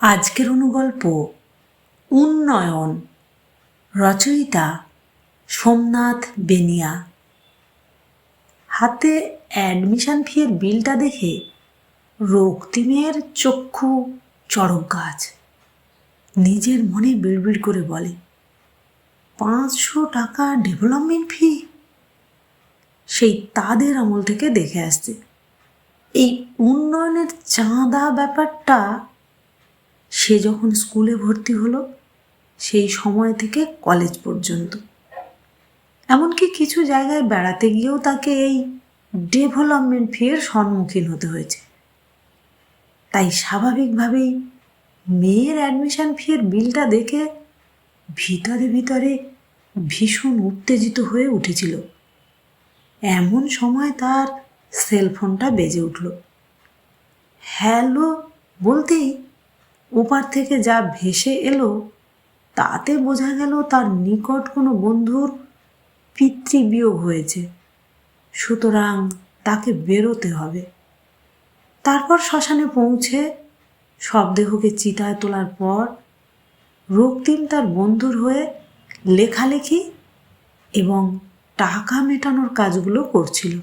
আজকের অনুগল্প, উন্নয়ন, রচয়িতা সোমনাথ বেনিয়া। হাতে অ্যাডমিশন ফিয়ের বিলটা দেখে রক্তিমের চক্ষু চড়ক গাছ নিজের মনে বিড়বিড় করে বলে, পাঁচশো টাকা ডেভেলপমেন্ট ফি সেই তাদের আমল থেকে দেখে আসছে। এই উন্নয়নের চাঁদা ব্যাপারটা সে যখন স্কুলে ভর্তি হলো, সেই সময় থেকে কলেজ পর্যন্ত। এমনকি কিছু জায়গায় বেড়াতে গিয়েও তাকে এই ডেভেলপমেন্ট ফিয়ের সম্মুখীন হতে হয়েছে। তাই স্বাভাবিকভাবেই মেয়ের অ্যাডমিশন ফিয়ের বিলটা দেখে ভিতরে ভিতরে ভীষণ উত্তেজিত হয়ে উঠেছিল। এমন সময় তার সেলফোনটা বেজে উঠল। হ্যালো, বলতেই ওপার থেকে যা ভেসে এলো, তাতে বোঝা গেল তার নিকট কোনো বন্ধুর পিতৃবিয়োগ হয়েছে। সুতরাং তাকে বেরোতে হবে। তারপর শ্মশানে পৌঁছে শবদেহকে চিতায় তোলার পর রক্তিম তার বন্ধুর হয়ে লেখালেখি এবং টাকা মেটানোর কাজগুলো করছিল।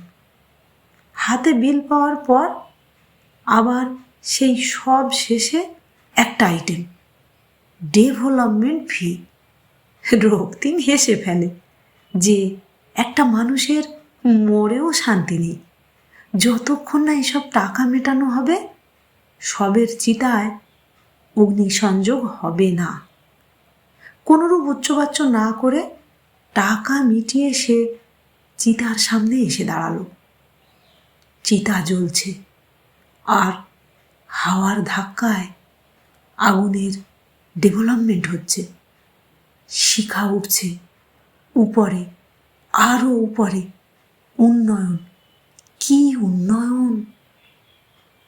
হাতে বিল পাওয়ার পর আবার সেই সব শেষে একটা আইটেম ডেভেলপমেন্ট ফি রক্তিম হেসে ফেলে। যে একটা মানুষের মরেও শান্তি নেই। যতক্ষণ না এসব টাকা মেটানো হবে, সবের চিতায় অগ্নিসংযোগ হবে না। কোনোরূপ উচ্চবাচ্য না করে টাকা মিটিয়ে সে চিতার সামনে এসে দাঁড়াল। চিতা জ্বলছে। আর হাওয়ার ধাক্কায় আগুনের ডেভেলপমেন্ট হচ্ছে। শিখা উঠছে। উপরে আরও উপরে। উন্নয়ন। কি উন্নয়ন?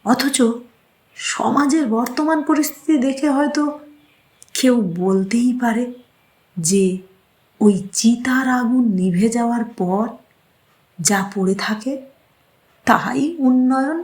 অথচ সমাজের বর্তমান পরিস্থিতি দেখে হয়তো কেউ বলতেই পারে যে ওই চিতার আগুন নিভে যাওয়ার পর যা পড়ে থাকে, তাই উন্নয়ন